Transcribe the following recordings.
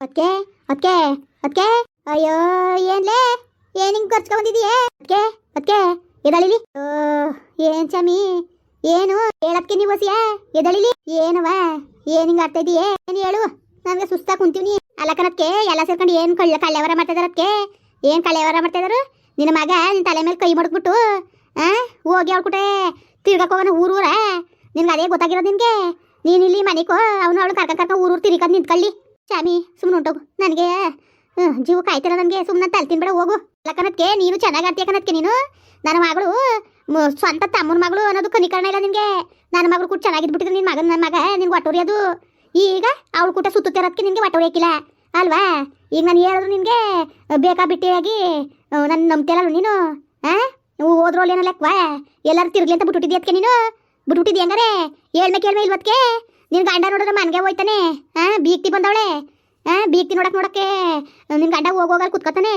ಅದಕ್ಕೆ ಅದಕ್ಕೆ ಅದಕ್ಕೆ ಅಯ್ಯೋ ಏನ್ಲೇ ಏನ್ ಹಿಂಗ್ ಖರ್ಚ್ಕೊಂಡಿದೀಯೇ ಅದಕ್ಕೆ ಅದಕ್ಕೆ ಎದಳಿಲಿ. ಓ ಏನ್ ಚಮಿ? ಏನು? ಹೇಳಕ್ಕೆ ನೀವು ಸಿಯಾ ಎದಳಿಲಿ? ಏನವ? ಏನ್ ಹಿಂಗ್ ಆಡ್ತಾ ಇದೀಯೇ ಏನ್ ಹೇಳು. ನನ್ಗೆ ಸುಸ್ತಾ ಕುಂತೀವಿ ಅಲ್ಲ ಎಲ್ಲ ಸೇರ್ಕೊಂಡು ಏನ್ ಕಳ್ಳ ಕಳ್ಳೆವರ ಮಾಡ್ತಾ ಇದಾರಕ್ಕೆ ಏನ್ ಕಳ್ಳೆವರ ಮಾಡ್ತಾ ನಿನ್ನ ಮಗ ನಿನ್ ತಲೆ ಮೇಲೆ ಕೈ ಮಡಗ್ಬಿಟ್ಟು ಆ, ಹೋಗಿ ಅವ್ಳ್ಕುಟೆ ತಿರ್ಗಕ್ ಹೋಗೋಣ ಊರೂರ ನಿನ್ಗೆ ಅದೇ ಗೊತ್ತಾಗಿರೋದು ನಿನ್ಗೆ. ನೀನ್ ಇಲ್ಲಿ ಮನೆಕೋ ಅವನು ಅವಳು ಕರ್ಕ ಕರ್ಕ ಊರೂರು ತಿರ್ಗದ್ ನಿಂತ್ಕೊಳ್ಳಿ. ಚಾಮಿ ಸುಮ್ಮನೆ ಹೊಂಟೋಗು ನನಗೆ ಜೀವ ಕಾಯ್ತಿರ ನನಗೆ. ಸುಮ್ಮನೆ ತಲೆ ತಿನ್ಬೇಡ ಹೋಗು. ಕಣಕ್ಕೆ ನೀನು ಚೆನ್ನಾಗಿ ಆಡ್ತೀಯ ನೀನು? ನನ್ನ ಮಗಳು ಸ್ವಂತ ತಮ್ಮನ ಮಗಳು ಅನ್ನೋದು ಕನಿಕರಣ ಇಲ್ಲ ನಿನಗೆ. ನನ್ನ ಮಗಳು ಕೂಡ ಚೆನ್ನಾಗಿದ್ಬಿಟ್ಟಿದ್ರು ನಿನ್ನ ಮಗನ ನನ್ನ ಮಗ ನಿನ್ಗೆ ಒಟ್ಟೋರಿ ಅದು. ಈಗ ಅವಳು ಕೂಟ ಸುತ್ತುತ್ತಿರೋದಕ್ಕೆ ನಿನಗೆ ಒಟ್ಟೋರಿ ಹಾಕಿಲ್ಲ. ಅಲ್ವಾ? ಈಗ ನಾನು ಹೇಳಿದ್ರು ನಿನಗೆ, ಬೇಕಾ ಬಿಟ್ಟಿಯಾಗಿ ನನ್ನ ನಂಬ್ತಿಯಲ್ಲ ನೀನು ಹಾಂ? ನೀವು ಏನೋ ಲೆಕ್ಕವಾ ಎಲ್ಲರೂ ತಿರುಗ್ಲಿ ಅಂತ ಬಿಟ್ಬಿಟ್ಟಿದ್ಯ ಅದಕ್ಕೆ ನೀನು? ಬಿಟ್ಬಿಟ್ಟಿದ್ಯಾಂಗಾರೆ ಹೇಳ್ಮೆ ಕೇಳ್ಮೆ ಇಲ್ವತ್ಕೆ? ನಿನ್ ಗಂಡ ನೋಡಿದ್ರೆ ಮನ್ಗೆ ಹೋಯ್ತಾನೆ. ಆ, ಬೀಗ್ತಿ ಬಂದವಳೆ. ಆ, ಬೀಗ್ತಿ ನೋಡಕ್ ನೋಡಕ್ಕೆ ನಿನ್ ಗಂಡ ಹೋಗೋಗಲ್ಲಿ ಕುತ್ಕೋತಾನೆ.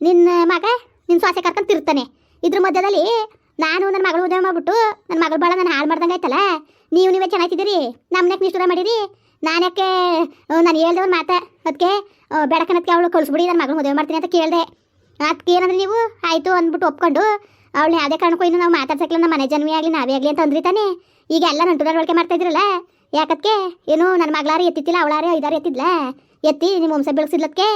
ನಿನ್ನ ಮಗ ನಿನ್ ಸೊಸೆ ಕರ್ಕೊಂಡ್ ತಿರ್ತಾನೆ. ಇದ್ರ ಮಧ್ಯದಲ್ಲಿ ನಾನು ನನ್ನ ಮಗಳು ಉದ್ಯೋಗ ಮಾಡ್ಬಿಟ್ಟು ನನ್ನ ಮಗಳು ಬಾಳ ನಾನು ಹಾಳು ಮಾಡ್ದಂಗೆ ಆಯ್ತಲ್ಲ? ನೀವು ನೀವೇ ಚೆನ್ನಾಗಿದ್ದೀರಿ ನಮ್ಮನ್ಯಾಕೆ ನಿಷ್ಠುರ ಮಾಡಿರಿ. ನಾನು ಯಾಕೆ ನಾನು ಹೇಳ್ದವ್ರ ಮಾತಾ ಅದಕ್ಕೆ ಬೆಳಕನಕ್ಕೆ ಅವಳು ಕಳಿಸ್ಬಿಡಿ ನನ್ನ ಮಗಳು ಮದುವೆ ಮಾಡ್ತೀನಿ ಅಂತ ಕೇಳಿದೆ. ಅದಕ್ಕೆ ಏನಂದ್ರೆ ನೀವು, ಆಯಿತು ಅಂದ್ಬಿಟ್ಟು ಒಪ್ಕೊಂಡು, ಅವಳನ್ನ ಯಾವುದೇ ಕಾರಣಕ್ಕೂ ಇನ್ನು ನಾವು ಮಾತಾಡ್ಸಕ್ಕಿಲ್ಲ, ನಮ್ಮ ಮನೆ ಜನ್ಮೇ ಆಗಲಿ, ನಾವೇ ಆಗಲಿ ಅಂತ ಅಂದ್ರಿ ತಾನೆ. ಈಗ ಎಲ್ಲ ನಂಟು ಬಳಕೆ ಮಾಡ್ತಾ ಇದ್ರಲ್ಲ? ಯಾಕತ್ಕೆ? ಏನು ನನ್ನ ಮಗಳಾರಿ ಎತ್ತಿತ್ತಿಲ್ಲ, ಅವಳಾರಿ ಐದಾರು ಎತ್ತಿದ್ಲ? ಎತ್ತಿ ನಿಮ್ಮ ವಂಶ ಬೆಳೆಸಿದ್ಲಕ್ಕೆ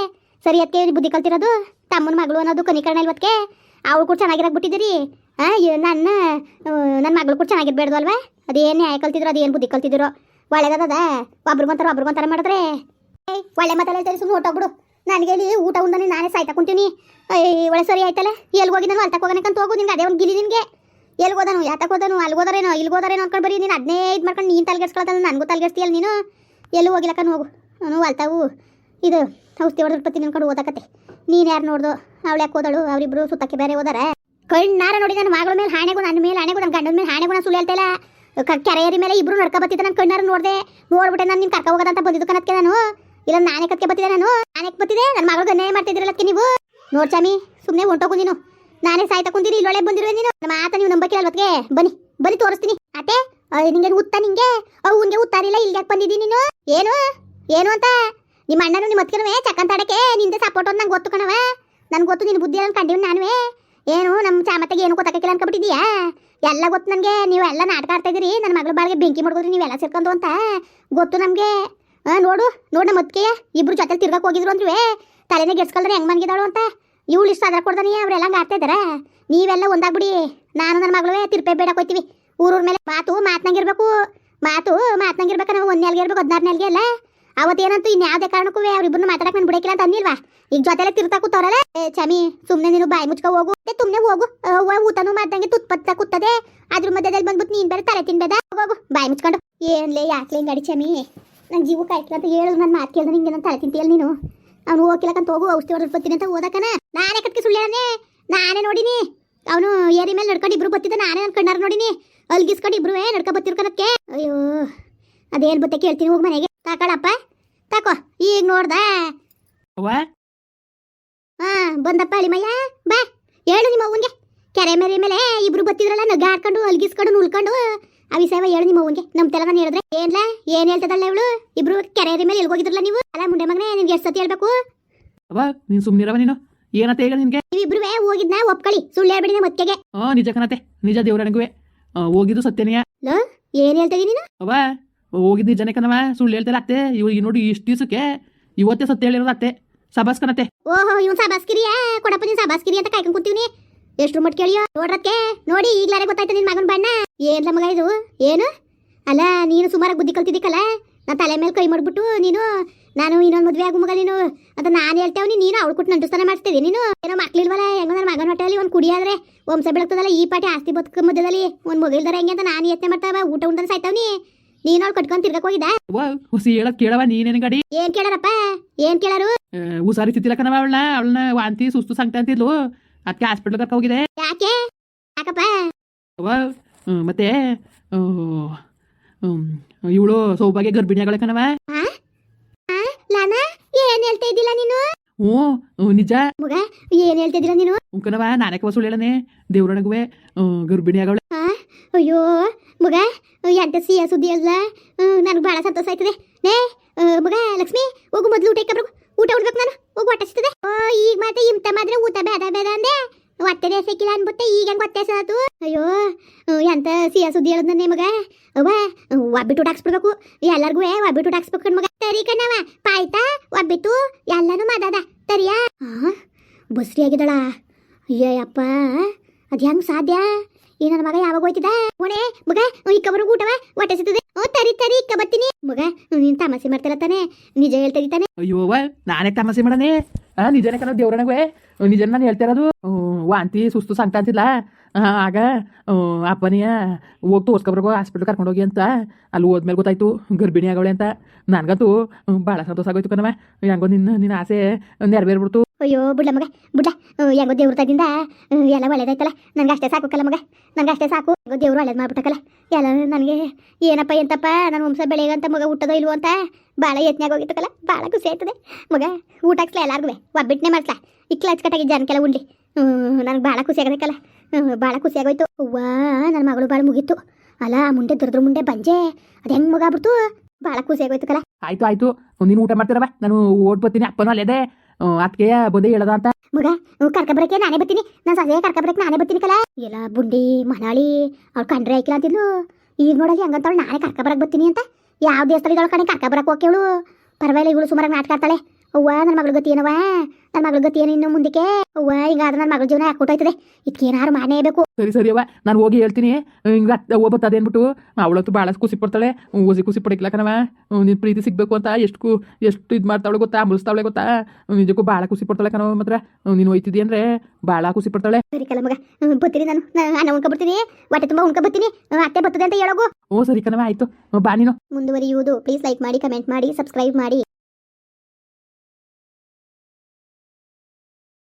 ಸರಿ ಅದಕ್ಕೆ ಬುದ್ಧಿ ಕಲ್ತಿರೋದು? ತಮ್ಮನ ಮಗಳು ಅನ್ನೋದು ಕನಿಕರಣ ಇಲ್ವತ್ಕೆ? ಅವಳು ಕೂಡ ಚೆನ್ನಾಗಿರಕ್ ಬಿಟ್ಟಿದ್ದೀರಿ? ಇವ್ ನನ್ನ ನನ್ನ ಮಗಳು ಕೂಡ ಚೆನ್ನಾಗಿರ್ಬೇಡ್ದು ಅಲ್ವಾ? ಅದೇನು ನ್ಯಾಯ ಕಲ್ತಿದ್ರು, ಅದೇನು ಬುದ್ಧಿ ಕಲ್ತಿದ್ರು ಒಳ್ಳೆಗದ ಒಬ್ರಿಗೊಂತಾರ ಒಬ್ರಿಗೊಂತಾರ ಮಾಡಿದ್ರೆ? ಒಳ್ಳೆ ಮಾತಲ್ಲ ಹೇಳ್ತಾರೆ ಸುಮ್ಮನೆ ಹೊಟ್ಟೋಗ್ಬಿಡು ನನಗೆ ಇಲ್ಲಿ ಊಟ ಉಂಡನೆ ನಾನೇ ಸಾಯ್ತಾ ಕುಂತೀನಿ. ಒಳ್ಳೆ ಸರಿ ಆಯ್ತಲ್ಲ? ಎಲ್ಲಿ ಹೋಗಿ ನಾನು? ಹೋಗೋಣಕ್ಕಂತ ಹೋಗು, ನಿನ್ಗೆ ಅದೇ ಒಂದು ಗಿಲಿ ನಿನಗೆ. ಎಲ್ಲಿ ಹೋದನು ಯಾತಕ್ಕೆ ಹೋದನು? ಅಲ್ಲಿ ಹೋದರೇನೋ? ಇಲ್ಲಿ ಹೋದರೇನೋ ಅನ್ಕೊಂಡು ಬರೀ ನೀನು ಅದನ್ನೇ ಇದು ಮಾಡ್ಕೊಂಡು ನೀನು ತಲೆಗೆಡ್ಸ್ಕೊಳತ್ತ ನನಗೂ ತಲೆಗೆಡ್ಸ್ತೀಯಲ್ಲ ನೀನು? ಎಲ್ಲೂ ಹೋಗಿಲ್ಲಕನ್ ಹೋಗು. ಅವನು ಅಲ್ತಾವು ಇದು ಔಷಧಿ ಹೊಡೆದು ಪತ್ತಿ ನಿನ್ಕೊಂಡು ಓದಕತ್ತೆ. ನೀನು ಯಾರು ನೋಡ್ದು? ಅವಳು ಯಾಕೆ ಹೋದಳು? ಅವರಿಬ್ರು ಸುತ್ತಕ್ಕೆ ಬೇರೆ ಹೋದಾರೆ? ಕಣ್ಣಾರ ನೋಡಿ ನನ್ನ ಮಗಳ ಮೇಲೆ ಹಾಣೆಗೂ ನನ್ನ ಮೇಲೆ ಹಾಣೆಗೂ ನನ್ನ ಗಂಡನ ಮೇಲೆ ಹಾಣೆಗೂ ನಾನು ಸುಳ್ಳು ಕೆರೆಯರಿ ಮೇಲೆ ಇಬ್ರು ನಡ್ಕೊ ಬತ್ತಿದ್ದೆ ನಾನು ಕಣ್ಣಾರ ನೋಡಿದೆ. ನೋಡ್ಬಿಟ್ಟೆ ನಾನು ನಿನ್ ಕರ್ಕ ಹೋಗೋದಂತ ಬಂದಿದ್ದು ಕನಕ್ಕೆ ನಾನು. ಇಲ್ಲ ನಾನೇ ಕತ್ಕೆ ಬತ್ತಿದೆ ನಾನು. ನಾನೇ ಬತ್ತಿದೆ ನನ್ನ ಮಗಳು ಅನ್ಯಾಯ ಮಾಡ್ತಿದ್ದೀರಲ್ಲ ಅದಕ್ಕೆ ನೀವು? ನೋಡ್ ಚಾಮಿ ಸುಮ್ಮನೆ ಹೊಂಟೋಗು ನೀನು. ನಾನೇ ಸಾಯ್ತಾ ಕುಂದಿರಿ ಇಲ್ಲೊಳೆ ಬಂದಿರುವೆ ನೀನು. ಮಾತ ನೀವು ನಂಬಕ್ಕೆ ಅಲ್ವತ್ಗೆ ಬನ್ನಿ ಬನ್ನಿ ತೋರಿಸ್ತೀನಿ. ಅತ್ತೆ ನಿಂಗೆ ಉತ್ತ ನಿಂಗೆ? ಅವ್ನ್ಗೆ ಉತ್ತಾರಿಲ್ಲ ಇಲ್ಲಿ ಯಾಕೆ ಬಂದಿದ್ದೀನಿ ನೀನು? ಏನು? ಏನು ಅಂತ? ನಿಮ್ಮ ಅಣ್ಣನು ನಿಮ್ಮ ಅತ್ತಿಗೆನೂ ಚಕ್ಕಂತಾಡಕ್ಕೆ ನಿಂದೆ ಸಪೋರ್ಟ್ ಅಂತ ನಂಗೆ ಗೊತ್ತು ಕಣವ ನನ್ಗೆ ಗೊತ್ತು ನಿನ್ನ ಬುದ್ಧಿ ಕಂಡಿವ್ ನಾನುವೇ. ಏನು ನಮ್ಮ ಚಾಮತೆಗೆ ಏನು ಗೊತ್ತಾಗಕ್ಕಿಲ್ಲ ಅನ್ಕೊಬಿಟ್ಟಿದ್ಯಾ ಎಲ್ಲ ಗೊತ್ತು ನನಗೆ. ನೀವು ಎಲ್ಲ ನಾಟಕ ಆಡ್ತಾ ಇದ್ದೀರಿ. ನನ್ನ ಮಗಳ ಬಾಳಿಗೆ ಬೆಂಕಿ ಮಾಡ್ಕೋದ್ರಿ ನೀವೆಲ್ಲ ಸೇರ್ಕೊಂಡು ಅಂತ. ಗೊತ್ತು ನಮಗೆ. ನೋಡು ನೋಡು ನಮ್ಮ ಇಬ್ರು ಜೊತೆ ತಿರ್ಗಕ್ಕೆ ಹೋಗಿದ್ರು ಅಂದ್ರೆ ತಲೆನೇ ಗೆಡ್ಸ್ಕೊಳ್ದ್ರೆ ಹೆಂಗ್ ಮನ್ಗಿದಾಳು ಅಂತ. ಇವಳು ಇಷ್ಟ ಅದ್ರ ಕೊಡ್ದಾನೆ, ಅವ್ರೆಲ್ಲ ಹಂಗೆ ನೀವೆಲ್ಲ ಒಂದಾಗ್ಬಿಡಿ. ನಾನು ನನ್ನ ಮಗಳು ತಿರ್ಪೇ ಬೇಡ ಕೊಯ್ತೀವಿ. ಊರೂರ್ ಮೇಲೆ ಮಾತು ಮಾತನಾಗಿರ್ಬೇಕು ಮಾತು ಮಾತನಾಗಿರ್ಬೇಕು ನಾವು ಒಂದ್ ನೆಲ್ಗೆ ಇರ್ಬೇಕು ನೆಲ್ಗೆ ಅಲ್ಲ. ಅವತ್ತೇನಂತೂ ಇನ್ಯಾವುದೇ ಕಾರಣಕ್ಕೂ ಅವ್ರಿಬ್ಬರನ್ನ ಮಾತಾಡಕ್ ನಾನು ಬಿಡಕಿಲ್ಲ ಅಂತ ಅಂದಿಲ್ವಾ ಈಗ ಜೊತೆಲೆ ತಿರ್ತಾ ಕೂತವ್ರಲ್ಲ. ಏ ಚಮಿ, ಸುಮ್ನೆ ನೀನು ಬಾಯಿ ಮುಚ್ಕೊ ಹೋಗು. ತುಮ್ನೆ ಸುಮ್ನೆ ಹೋಗು. ಊಟನೂ ಮಾಡ್ದಂಗೆ ತುತ್ಪತ್ತ ಕೂತದೆ. ಅದ್ರ ಮಧ್ಯದಲ್ಲಿ ಬಂದ್ಬಿಟ್ಟು ನೀನು ಬೇರೆ ತಲೆ ತಿನ್ಬೇದ ಹೋಗು ಬಾಯಿ ಮುಚ್ಕೊಂಡು. ಏನ್ಲೇ ಯಾಕ್ಲೇ ಹಿಂಗಡಿ ಚಮಿ? ನಂಗೆ ಜೀವ ಕಾಯ್ತಿಲ್ಲ ಅಂತ ಹೇಳು ನನ್ನ ಮಾತು ಕೇಳಿದ್ರೆ ನಿಂಗೆ ನನ್ನ ತಲೆ ತಿಂತೀಯಲ್ಲ ನೀನು? ಅವ್ನು ಹೋಗಿಲ್ಲಕಂತ ಹೋಗು ಔಷಧಿ ಹೊಡೆದು ಬರ್ತೀನಿ ಅಂತ ಓದಕನ ನಾನೇ ಕಟ್ಕೆ ಸುಳ್ಳೇ ನಾನೇ ನೋಡಿನಿ. ಅವನು ಏರಿ ಮೇಲೆ ನಡ್ಕೊಂಡು ಇಬ್ರು ಬತ್ತಿದ್ದ ನಾನೇ ಕಣ್ಣಾರ ನೋಡಿನಿ. ಅಲ್ಗಿಸ್ಕೊಂಡು ಇಬ್ರು ನಡ್ಕೊ ಬತ್ತಿರ್ಕನಕ್ಕೆ ಅಯ್ಯೋ ಅದೇನ್ ಬತ್ತೆ ಕೇಳ್ತೀನಿ ಹೋಗಿ ಮನೆಗೆ. ತಾಕಳಪ್ಪ ತಾಕೋ ಈಗ ನೋಡ್ದ. ಹಾ ಬಂದಪ್ಪ ಅಳಿಮಯ್ಯ. ಬಾ ಹೇಳು ನಿಮ್ಮ ಅವ್ವನ್ಗೆ ಕೆರೆ ಮೇರೆ ಮೇಲೆ ಇಬ್ರು ಬತ್ತಿದ್ರಲ್ಲ ನಗಾಡ್ಕೊಂಡು ಹಾಕೊಂಡು ಅಲ್ಗಿಸ್ಕೊಂಡು ನುಲ್ಕೊಂಡು. ಆ ಸೇವ ಹೇಳು ನಿಮ್ಮ ಅವ್ವನ್ಗೆ ನಮ್ ತೆಲ ನಾನು ಹೇಳಿದ್ರೆ ಏನ್ಲ ಏನ್ ಹೇಳ್ತದಲ್ಲ ಇವಳು? ಇಬ್ರು ಕೆರೆ ಮೇಲೆ ಎಲ್ಲಿ ಹೋಗಿದ್ರಲ್ಲ ನೀವು? ಅಲ್ಲ ಮುಂಡೆ ಮಗನೇ ನಿನ್ಗೆ ಎಷ್ಟು ಸತಿ ಹೇಳ್ಬೇಕು? ನೀನ್ ನೀನು ಸುಮ್ಮನಿರವ ನೀನು. ಏನತ್ತೆ ಈಗ ನಿನ್ಗೆ? ನೀವಿಬ್ರು ಹೋಗಿದ್ನ ಒಪ್ಕೊಳ್ಳಿ. ಸುಳ್ಳು ಹೇಳ್ಬೇಡಿ ನಮ್ಮ ಮತ್ತೆಗೆ ಹಾಂ ನಿಜ ಕಣತೆ ನಿಜ ದೇವ್ರನಿಗುವೆ ಹೋಗಿದ್ದು ಲೋ ಏನ್ ಹೇಳ್ತಾ ನೀನು? ಅವ ಹೋಗಿದ್ದು ನಿಜನೇ ಕಣವ. ಸುಳ್ಳು ಹೇಳ್ತಾರೆ ಅತ್ತೆ. ಇವ್ ಈಗ ನೋಡಿ ಇಷ್ಟು ದಿವಸಕ್ಕೆ ಇವತ್ತೇ ಸತ್ಯ ಹೇಳಿರೋದು ಅತ್ತೆ. ಸಬಾಸ್ ಕಣತೆ ಓಹೋ ಇವ್ನು ಸಾಬಾಸ್ಕಿರಿಯಾ ಕೊಡಪ್ಪ ನೀನ್ ಸಾಬಾಸ್ಕಿರಿ ಅಂತ ಕಾಯ್ಕೊಂಡ್ ಕೂತೀವಿ ಎಷ್ಟು ಮಟ್ ಕೇಳಿಯೋ ನೋಡ್ರಕ್ಕೆ? ನೋಡಿ ಈಗ್ಲಾರೆ ಗೊತ್ತಾಯ್ತು ನಿನ್ ಮಗನ ಬಣ್ಣ. ಏನ್ಲ ಮಗ ಇದು? ಏನು? ಅಲ್ಲ ನೀನು ಸುಮಾರಾಗಿ ಬುದ್ಧಿ ಕಲ್ತಿದ್ದಕ್ಕಲ್ಲ ನಾ ತಲೆ ಮೇಲೆ ಕೈ ಮಾಡ್ಬಿಟ್ಟು ನೀನು ನಾನು ಇನ್ನೊಂದು ಮದುವೆ ಆಗು ಮಗ ನೀನು. ಅಂತ ನಾನು ಹೇಳ್ತೇವೆ ನೀನು ಅವಳು ಕೊಟ್ಟು ನಂಟುಸ್ತಾನೆ ಮಾಡಿಸ್ತಿದ್ದಿ ನೀನು ಏನೋ ಮಕ್ಳಿಲ್ವಲ್ಲ ಹೆಂಗೋ ನನ್ನ ಮಗನ ಹೊಟ್ಟೆಯಲ್ಲಿ ಒಂದು ಕುಡಿಯಾದ್ರೆ ವಂಶ ಬೆಳಗ್ತದಲ್ಲ ಈ ಪಾಟಿ ಆಸ್ತಿ ಬದುಕ ಮಧ್ಯದಲ್ಲಿ. ಒಂದು ಮಗಿಲ್ದಾರ ಹೆಂಗೆ ಅಂತ ನಾನು ಯತ್ನೆ ಮಾಡ್ತಾವ ಊಟ ಉಂಟದ ಸಾಯ್ತಾವ್ನಿ. ನೀನು ಅವ್ಳು ಕಟ್ಕೊಂಡ್ ತಿರ್ಗಕ್ ಹೋಗಿದ್ದ? ಅವ್ವ ಹುಸಿ ಹೇಳಕ್ ಕೇಳವ ನೀನೇನು ಗಡಿ? ಏನ್ ಕೇಳಾರಪ್ಪ? ಏನ್ ಕೇಳಾರು? ಹುಸಾರಿ ತಿತ್ತಿಲ್ಲ ಕಣವ ಅವಳನ್ನ. ಅವಳನ್ನ ವಾಂತಿ ಸುಸ್ತು ಸಂಕ್ಟ ಅಂತಿದ್ಲು ಅದಕ್ಕೆ ಹಾಸ್ಪಿಟ್ಲ್ ಕರ್ಕ ಹೋಗಿದೆ ಯಾಕೆ? ಯಾಕಪ್ಪ? ಅವ್ವ ಹ್ಮ್, ಮತ್ತೆ ಇವಳು ಸೌಭಾಗ್ಯ ಗರ್ಭಿಣಿ ಆಗಳೆ ಕಣವ ಲಾನ ಏನ್ ಹೇಳ್ತಾ ಇದ್ದಿಲ್ಲ ನೀನು? ಹ್ಞೂ ಹ್ಞೂ, ನಿಜ. ಮಗ ಏನ್ ಹೇಳ್ತಾ ಇದ್ದಿಲ್ಲ ನೀನು? ಉಂಕನವ ನಾನೇ ಕವ ಸುಳ್ಳು ಹೇಳನೆ ದೇವ್ರೊಳಗುವೆ ಗರ್ಭಿಣಿ ಆಗವಳೆ ಅಯ್ಯೋ ಮಗ ಎಂತ ಸಿಹಿಯ ಸುದ್ದಿ ಅಲ್ಲ? ನನಗೆ ಬಹಳ ಸಂತೋಷ ಆಯ್ತದೆ. ನೇ ಆ, ಮಗ ಲಕ್ಷ್ಮಿ ಹೋಗು ಮೊದಲು ಊಟ ಇಕ್ಕಬ್ರು ಊಟ ಉಡ್ಬೇಕು ನಾನು? ಹೋಗಿ, ಹೊಟ್ಟೆ ಹಸಿತದೆ. ಓ, ಈಗ ಮತ್ತೆ ಇಂತ ಮಾತ್ರ ಊಟ ಬೇಡ ಬೇಡ ಅಂದೆ. ಹೊಟ್ಟೆ ಸಿಕ್ಕಿಲ್ಲ ಅನ್ಬಿಟ್ಟೆ, ಈಗ ಹೆಂಗ್ ಹೊಟ್ಟೆ ಹಸದು ಅಯ್ಯೋ ಎಂತ ಸಿಹಿಯ ಸುದ್ದಿ ಹೇಳದ್ ನನ್ನ ಮಗ ಅವ್ವ ಒಬ್ಬಿಟ್ಟು ಊಟ ಹಾಕ್ಸ್ಬಿಡ್ಬೇಕು. ಎಲ್ಲರಿಗೂ ಒಬ್ಬಿಟ್ಟು ಊಟ ಹಾಕ್ಸ್ಬೇಕು ಮಗ. ತರಿ ಕಣವ ಪಾಯ್ತಾ ಒಬ್ಬಿಟ್ಟು, ಎಲ್ಲಾನು ಮಾದಾದ ತರಿಯಾ ಬಸ್ರಿ ಆಗಿದಳ ಅಯ್ಯಪ್ಪ ಅದ್ ಹೆಂಗ್ ಸಾಧ್ಯ? ಈ ನನ್ನ ಮಗ ಯಾವಾಗ ಹೋಯ್ತಿದ ಓಣೆ ಮಗ ಇಕ್ಕ ಬರೋ ಊಟವ ಹೊಟ್ಟೆ ಓ ತರಿ ತರಿ ಇಕ್ಕ ಬರ್ತೀನಿ ಮಗ ನೀನ್ ತಮಾಷೆ ಮಾಡ್ತಿಲ್ಲ ತಾನೆ. ನಿಜ ಹೇಳ್ತಾನೆ ಅಯ್ಯೋ ಅವ್ವ, ನಾನೇ ತಮಾಸೆ ಮಾಡನೆ. ಆ ನಿಜನೇ ಕಣ ದೇವ್ರನಗೆ ನಿಜನ ನಾನು ಹೇಳ್ತಾ ಇರೋದು. ಹ್ಮ್, ವಾಂತಿ ಸುಸ್ತು ಸಂಕಟ ಅಂತಿಲ್ಲ ಆಗ ಹ್ಮ್, ಅಪ್ಪನಿಯ ಹೋಗಿ ತೋರ್ಸ್ಕೊಬ್ರಗೋ ಹಾಸ್ಪಿಟ್ಲ್ ಕರ್ಕೊಂಡು ಹೋಗಿ ಅಂತ. ಅಲ್ಲಿ ಹೋದ್ಮೇಲೆ ಗೊತ್ತಾಯ್ತು ಗರ್ಭಿಣಿ ಆಗವಳೆ ಅಂತ. ನನಗಂತೂ ಹ್ಮ್, ಭಾಳ ಸಂತೋಷ ಆಗೋಯ್ತು ಕಣವ ಹೆಂಗೋ ನಿನ್ನ ನಿನ್ನ ಆಸೆ ನೆರವೇರ್ಬಿಡ್ತು. ಅಯ್ಯೋ ಬಿಡ್ಲ ಮಗ ಬಿಡ್ಲ. ಹ್ಮ್, ಹೆಂಗೋ ದೇವ್ರ ತದಿಂದ ಎಲ್ಲ ಒಳ್ಳೇದಾಯ್ತಲ್ಲ. ನನಗೆ ಅಷ್ಟೇ ಸಾಕು ಕಲ ಮಗ. ನನಗೆ ಅಷ್ಟೇ ಸಾಕು. ದೇವ್ರು ಒಳ್ಳೇದು ಮಾಡ್ಬಿಟ್ಟಕಲ್ಲ ಎಲ್ಲ ನನಗೆ ಏನಪ್ಪ ಎಂತಪ್ಪ ನನ್ನ ವಂಶ ಬೆಳೆಯಂತ ಮಗ ಊಟದ ಇಲ್ವೋ ಅಂತ ಭಾಳ ಯತ್ನಾಗ ಹೋಗಿತ್ತಕಲ್ಲ ಭಾಳ ಖುಷಿ ಆಯ್ತದೆ. ಮಗ ಊಟ ಹಾಕ್ಸ್ಲ ಎಲ್ಲಾರ್ಗೂ ಒಬ್ಬಿಟ್ಟನೆ ಮಾಡ್ಸ್ಲ? ಇಕ್ಲ ಹಚ್ಕಟ್ಟಾಗಿ ಜನಕ್ಕೆಲ್ಲ ಉಂಡ್ಲಿ. ನನಗೆ ಭಾಳ ಖುಷಿ ಆಗಬೇಕಲ್ಲ ಭಾಳ ಖುಷಿ ಆಗೋಯ್ತು. ಅವ್ವಾ ನನ್ನ ಮಗಳು ಭಾಳ ಮುಗೀತು. ಅಲ್ಲ ಮುಂದೆ ಮುಂಡೆ ದುರ್ದ್ರ ಮುಂಡೆ ಬಂಜೆ. ಅದು ಹೆಂಗೆ ಮಗ ಆಗ್ಬಿಡ್ತು? ಭಾಳ ಖುಷಿ ಆಗೋಯ್ತು ಕಲ. ಆಯ್ತು ಆಯ್ತು. ನೀನು ಊಟ ಮಾಡ್ತೀರವ ನಾನು ಓಟ್ ಬರ್ತೀನಿ ಅಪ್ಪನೂ ಅಲ್ಲದೆ ಅದಕ್ಕೆ ಬಂದೆ ಹೇಳದ ಅಂತ. ಮಗ ಕರ್ಕ ಬರಕ್ಕೆ ನಾನೇ ಬರ್ತೀನಿ. ನಾನು ಸದ್ಯ ಕರ್ಕೊಬರಕ್ಕೆ ನಾನೇ ಬರ್ತೀನಿ ಕಲ. ಎಲ್ಲ ಬುಂಡಿ ಮನಾಳಿ ಅವ್ಳು ಕಂಡ್ರೆ ಆಯ್ಕಿಲ್ಲ ಅಂತಿದ್ಲು. ಈಗ ಹಂಗಂತ ಹಂಗಂತವಳು ನಾನೇ ಕರ್ಕ ಬರಕ್ ಬರ್ತೀನಿ ಅಂತ. ಯಾವ ದೇವಸ್ಥಾನದೊಳಗೆ ಕಣೆ ಕರ್ಕೊಬರಕ್ಕೆ ಹೋಗಿ ಇವಳು ಪರವಾಗಿಲ್ಲ ಇವಳು ಸುಮಾರಾಗಿ ನಾಟಕ ಆಡ್ತಾಳೆ. ಅವ್ವ ನನ್ನ ಮಗಳ ಗತಿ ಏನವ ನನ್ನ ಮಗಳ ಗತಿ ಏನ ಇನ್ನು ಮುಂದಕ್ಕೆ? ಅವ್ವ ಹಿಂಗಾದ್ರೆ ನನ್ನ ಮಗಳ ಜೀವನ ಯಾಕೆ ಇದಕ್ಕೆ ಇದಕ್ಕೇನಾರು ಮಾಡೇಬೇಕು. ಸರಿ ಸರಿ ಅವ ನಾನು ಹೋಗಿ ಹೇಳ್ತೀನಿ. ಹಿಂಗೆ ಹೋಗ್ಬತ್ತದೆ ಅಂದ್ಬಿಟ್ಟು ಅವಳಂತೂ ಭಾಳ ಖುಷಿ ಪಡ್ತಾಳೆ. ಓಸಿ ಖುಷಿ ಪಡಿಕ್ಲಕ್ಕನವ ನಿನ್ ಪ್ರೀತಿ ಸಿಗ್ಬೇಕು ಅಂತ ಎಷ್ಟು ಕು ಎಷ್ಟು ಇದು ಮಾಡ್ತಾವಳೆ ಗೊತ್ತಾ? ಮುಳಿಸ್ತಾವಳೆ ಗೊತ್ತಾ? ನಿಜಕ್ಕೂ ಭಾಳ ಖುಷಿ ಪಡ್ತಾಳೆ ಕಣವ ಮಾತ್ರ ನೀನು ಹೋಯ್ತಿದ್ದಿ ಅಂದ್ರೆ ಭಾಳ ಖುಷಿ ಪಡ್ತಾಳೆ. ಸರಿ ಕಲ ಮಗ ಬರ್ತೀನಿ ನಾನು. ನಾನು ಉಂಕ ಉಣ್ಕೊಬರ್ತೀನಿ ಹೊಟ್ಟೆ ತುಂಬಾ ಉಣ್ಕೊಬರ್ತೀನಿ ಬರ್ತೀನಿ ಅತ್ತೆ ಬರ್ತದೆ ಅಂತ ಹೇಳೋಗು. ಓ ಸರಿ ಕಣವ ಆಯ್ತು. ಬಾ ನೀನು. ಮುಂದುವರಿಯುವುದು. ಪ್ಲೀಸ್ ಲೈಕ್ ಮಾಡಿ ಕಮೆಂಟ್ ಮಾಡಿ ಸಬ್ಸ್ಕ್ರೈಬ್ ಮಾಡಿ.